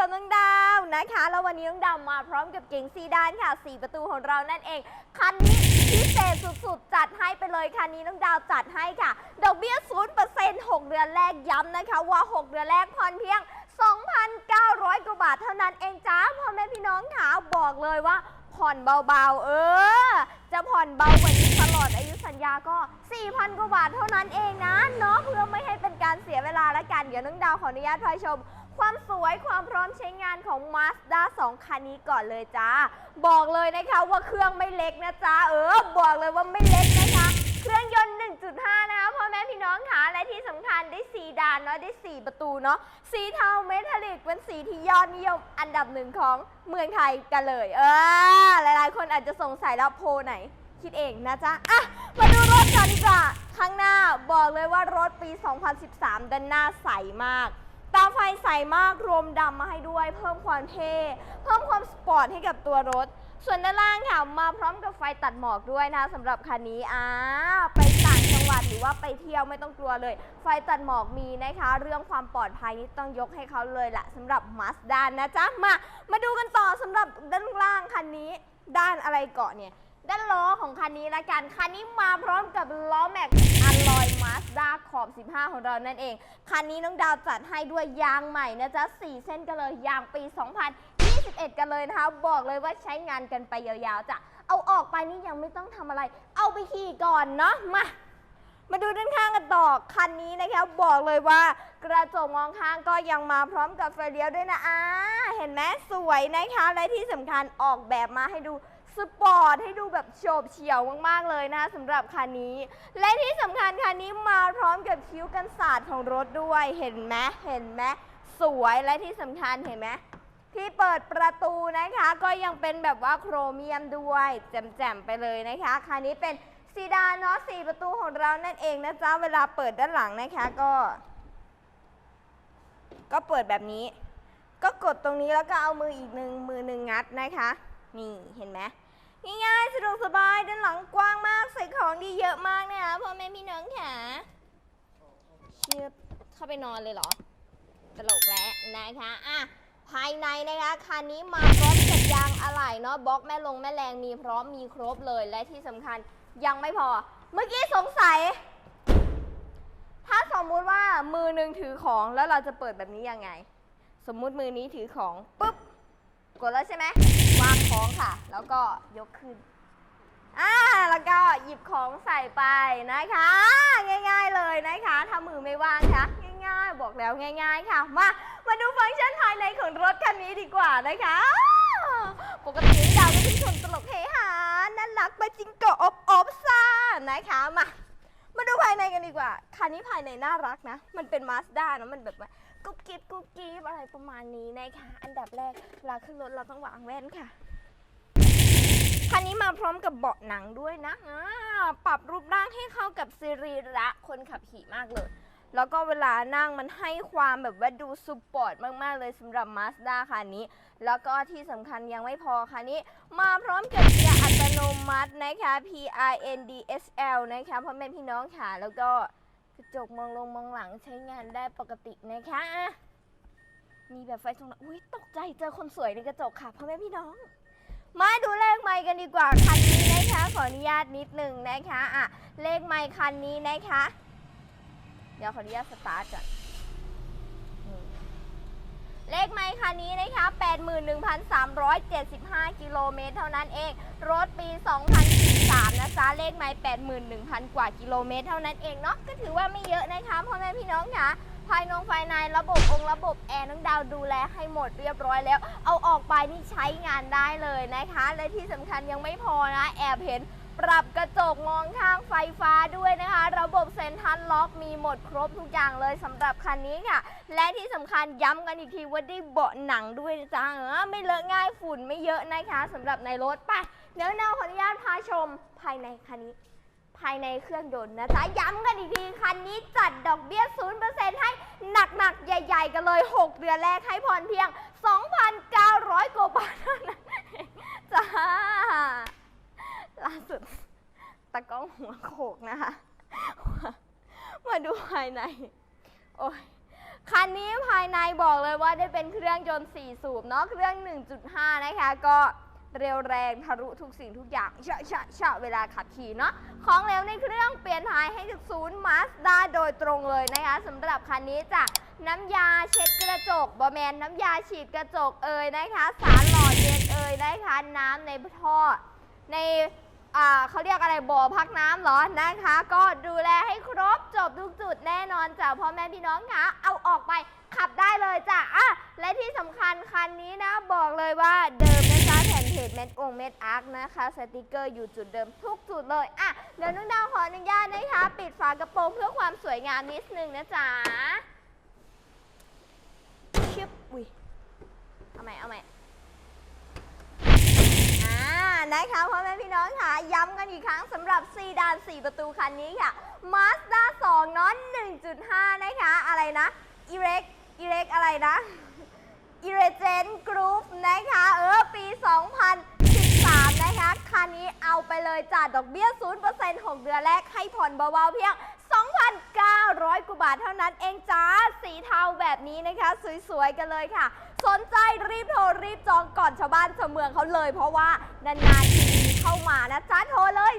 กับน้องดาวนะคะ แล้ววันนี้น้องดาวมาพร้อมกับเก๋งซีดานค่ะ 4 ประตูของเรานั่นเอง คันนี้พิเศษสุดๆ จัดให้ไปเลยคันนี้น้องดาวจัดให้ค่ะ ดอกเบี้ย 0% 6 เดือนแรกย้ำนะคะ ว่า 6 เดือนแรกผ่อนเพียง 2,900 กว่าบาทเท่านั้นเองจ้าพ่อแม่พี่น้องค่ะบอกเลยว่าผ่อนเบาๆ เออ จะผ่อนเบากว่านี้ตลอดอายุสัญญาก็ 4,000 กว่าบาทเท่านั้นเองนะเนาะเพื่อไม่ให้เป็นการเสียเวลาและกัน เดี๋ยวน้องดาวขออนุญาตพาชม ความสวยความพร้อมใช้งานของ Mazda 2 คันนี้ก่อนเลยจ้า บอกเลยนะคะว่าเครื่องไม่เล็กนะจ๊ะเออ บอกเลยว่าไม่เล็กนะคะ เครื่องยนต์ 1.5 นะคะพ่อแม่พี่น้องค่ะและที่สำคัญได้สีดานเนาะได้ 4 ประตูเนาะสีเทาเมทัลลิกเป็นสีที่ยอดนิยมอันดับหนึ่งของเมืองไทยกันเลย เออ หลายๆ คนอาจจะสงสัยแล้วโพไหนคิดเองนะจ๊ะ อะ มาดูรถกันดีกว่า ข้างหน้าบอกเลยว่ารถปี 2013 ด้านหน้าใสมาก ตาไฟใสมากรวมดำมาให้ด้วย เพิ่มความเท่เพิ่มความสปอร์ตให้กับตัวรถ ส่วนด้านล่างค่ะมาพร้อมกับไฟตัดหมอกด้วยนะสำหรับคันนี้อ่าไปต่างจังหวัดหรือว่าไปเที่ยวไม่ต้องกลัวเลย ไฟตัดหมอกมีนะคะ เรื่องความปลอดภัยนี่ต้องยกให้เขาเลยแหละสำหรับมาสด้านนะจ๊ะมามาดูกันต่อสำหรับด้านล่างคันนี้ ด้านอะไรเกาะเนี่ย ด้านล้อของคันนี้ละกัน คันนี้มาพร้อมกับล้อแม็กอัลลอยมาสด้าขอบ 15 ของเรานั่นเอง คันนี้น้องดาวจัดให้ด้วยยางใหม่นะจ๊ะ 4 เส้นกันเลยยางปี 2021 กันเลยนะคะ บอกเลยว่าใช้งานกันไปยาวๆจ้ะ เอาออกไปนี่ยังไม่ต้องทำอะไร เอาไปขี่ก่อนเนาะ มามาดูด้านข้างกันต่อคันนี้นะคะบอกเลยว่ากระจกมองข้างก็ยังมาพร้อมกับไฟเลี้ยวด้วยนะอ่าเห็นไหมสวยนะคะและที่สำคัญออกแบบมาให้ดู สปอร์ตให้ดูแบบโฉบเฉี่ยวมากๆเลยนะสำหรับคันนี้ และที่สำคัญคันนี้มาพร้อมกับคิ้วกันศาสตร์ของรถด้วยเห็นไหมเห็นไหมสวยและที่สำคัญเห็นไหมที่เปิดประตูนะคะ ก็ยังเป็นแบบว่าโครเมียมด้วยแจ่มๆไปเลยนะคะคันนี้เป็นซีดานเนาะสี่ประตูของเรานั่นเองนะจ๊ะเวลาเปิดด้านหลังนะคะก็ ก็เปิดแบบนี้ ก็กดตรงนี้แล้วก็เอามืออีกหนึ่งมือหนึ่งงัดนะคะ นี่เห็นไหมง่ายๆสะดวกสบายด้านหลังกว้างมากใส่ของดีเยอะมากนะคะพ่อแม่พี่น้องค่ะเชื่อเข้าไปนอนเลยเหรอตลกแล้วนะคะอะภายในนะคะคันนี้มาพร้อมกับยางอะไหล่เนาะบล็อกแม่ลงแม่แรงมีพร้อมมีครบเลยและที่สำคัญยังไม่พอ เมื่อกี้สงสัย ถ้าสมมุติว่ามือหนึ่งถือของแล้วเราจะเปิดแบบนี้ยังไง สมมุติมือนี้ถือของปุ๊บ กดแล้วใช่ไหมวางของค่ะ แล้วก็ยกขึ้นอ่าแล้วก็หยิบของใส่ไปนะคะ ง่าย ๆเลยนะคะถ้ามือไม่ว่างค่ะง่ายๆ บอกแล้วง่าย ๆ ค่ะ มามาดูฟังก์ชันภายในของรถคันนี้ดีกว่านะคะ ปกติดาวก็เป็นคนตลกเฮฮาน่ารักปาจิงโกอบอบซ่านะคะมามาดูภายในกันดีกว่า คันนี้ภายในน่ารักนะ มันเป็นมาสด้านะมันแบบว่ากุ๊กิ๊กุ๊บกิ๊บ อะไรประมาณนี้นะคะ อันดับแรกเวลาขึ้นรถเราต้องวางแว่นค่ะ คันนี้มาพร้อมกับเบาะหนังด้วยนะอ่าปรับรูปร่างให้เข้ากับซีรีระคนขับขี่มากเลย แล้วก็เวลานั่งมันให้ความแบบว่าดูสปอร์ตมาก ๆ เลยสำหรับ Mazda คันนี้ แล้วก็ที่สำคัญยังไม่พอคันนี้ มาพร้อมกับเกียร์อัตโนมัตินะคะ PINDSL นะคะพ่อแม่พี่น้องค่ะแล้วก็กระจกมองลงมองหลังใช้งานได้ปกตินะคะ มีแบบไฟตรงหลังอุ้ยตกใจเจอคนสวยในกระจกค่ะพ่อแม่พี่น้อง มาดูเลขไมค์กันดีกว่าคันนี้นะคะขออนุญาตนิดหนึ่งนะคะอะเลขไมค์คันนี้นะคะ เดี๋ยวขออนุญาตสตาร์ทก่อนเลขไมค์คันนี้นะคะ 81,375 กิโลเมตรเท่านั้นเอง รถปี 2013 นะจ๊ะ เลขไมค์81,000 กว่ากิโลเมตรเท่านั้นเองเนาะ ก็ถือว่าไม่เยอะนะคะพ่อแม่พี่น้องค่ะ ภายนอกภายในระบบองค์ระบบแอร์น้องดาวดูแลให้หมดเรียบร้อยแล้ว เอาออกไปนี่ใช้งานได้เลยนะคะ และที่สำคัญยังไม่พอนะแอบเห็นปรับกระจกมองข้างไฟฟ้าด้วยนะคะ ระบบเซ็นทรัลล็อกมีหมดครบทุกอย่างเลยสำหรับคันนี้ค่ะ และที่สำคัญย้ำกันอีกทีว่าได้เบาะหนังด้วยจ้าเออไม่เลอะง่ายฝุ่นไม่เยอะนะคะสำหรับในรถไปเดี๋ยวเราขออนุญาตพาชมภายในคันนี้ ภายในเครื่องยนต์นะจ๊ะย้ำกันอีกทีคันนี้จัดดอกเบี้ย 0%ให้หนักๆ ใหญ่ ๆ กันเลย 6 เดือนแรกให้ผ่อนเพียง 2,900 กว่าบาทเท่านั้นจ้าล่าสุดตะกล้องหัวโขกนะคะ มาดูภายใน โอ้ยคันนี้ภายในบอกเลยว่าได้เป็นเครื่องยนต์4สูบเนาะเครื่อง 1.5 นะคะก็ เร็วแรงทะลุทุกสิ่งทุกอย่างชะชะชะเวลาขับขี่เนาะของเหลวในเครื่องเปลี่ยนถ่ายให้จากศูนย์มาสด้าโดยตรงเลยนะคะสำหรับคันนี้จะน้ำยาเช็ดกระจกบอแมนน้ำยาฉีดกระจกเอ่ยนะคะ สารหล่อเย็นเอ่ยนะคะน้ำในท่อในอ่าเขาเรียกอะไรบ่อพักน้ำเหรอนะคะ ก็ดูแลให้ครบจบทุกจุดแน่นอนจ้ะพ่อแม่พี่น้องคะเอาออกไปขับได้เลยจ้ะอะและที่สำคัญคันนี้นะบอกเลยว่าเดิน จเพจเม็ดองเม็ดอาร์คนะคะ สติกเกอร์อยู่จุดเดิมทุกจุดเลยอะเดี๋ยวน้องดาวขออนุญาตนะคะ ปิดฝากระโปรงเพื่อความสวยงามนิดนึงนะจ๊ะชิบอุ้ยเอาใหม่เอาใหม่อ่านะคะพ่อแม่พี่น้องค่ะย้ำกันอีกครั้งสำหรับซีดาน 4 ประตูคันนี้ค่ะ Mazda 2น้อน1.5 นะคะ อะไรนะ e r e c e r e c อะไรนะ เอาไปเลยจ่าดอกเบี้ย 0% 6 เดือนแรกให้ผ่อนเบาๆเพียง 2,900กว่าบาทเท่านั้นเองจ้า สีเทาแบบนี้นะคะ สวยๆ กันเลยค่ะ สนใจรีบโทรรีบจองก่อนชาวบ้านชาวเมืองเขาเลย เพราะว่านานๆทีเข้ามานะจ๊ะโทรเลย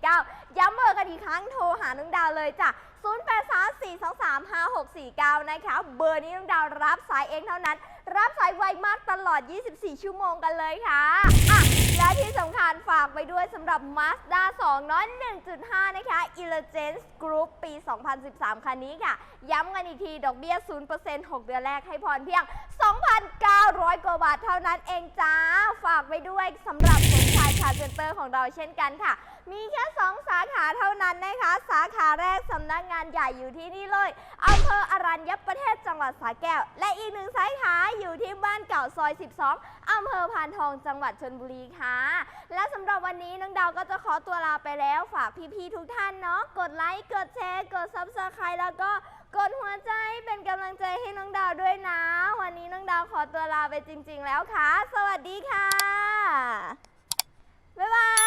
0834235649 ย้ำเบอร์กันอีกครั้งโทรหาน้องดาวเลยจ้ะ0834235649 นะคะ เบอร์นี้น้องดาวรับสายเองเท่านั้น รับสายไวมากตลอด 24 ชั่วโมงกันเลยค่ะอะ และที่สำคัญฝากไปด้วยสำหรับ Mazda 2น้อย1.5 นะคะ Intelligence Group ปี 2013 คันนี้ค่ะ ย้ำกันอีกที ดอกเบี้ย 0% 6 เดือนแรกให้ผ่อนเพียง 2,900 กว่าบาทเท่านั้นเองจ้า ฝากไปด้วยสำหรับสมชายคาร์เซ็นเตอร์ของเราเช่นกันค่ะ มีแค่ 2 สาขาเท่านั้นนะคะ สาขาแรกสำนักงานใหญ่อยู่ที่นี่เลยอำเภออรัญญประเทศจังหวัดสระแก้ว และอีกหนึ่งสาขา อยู่ที่บ้านเก่าซอย 12 อำเภอพานทองจังหวัดชนบุรีค่ะ และสำหรับวันนี้น้องดาวก็จะขอตัวลาไปแล้ว ฝากพี่ๆทุกท่านเนาะ กดไลค์ กดแชร์ กดซับสไครต์แล้วก็กดหัวใจเป็นกำลังใจให้น้องดาวด้วยนะ วันนี้น้องดาวขอตัวลาไปจริง ๆ แล้วค่ะ สวัสดีค่ะ บ๊ายบาย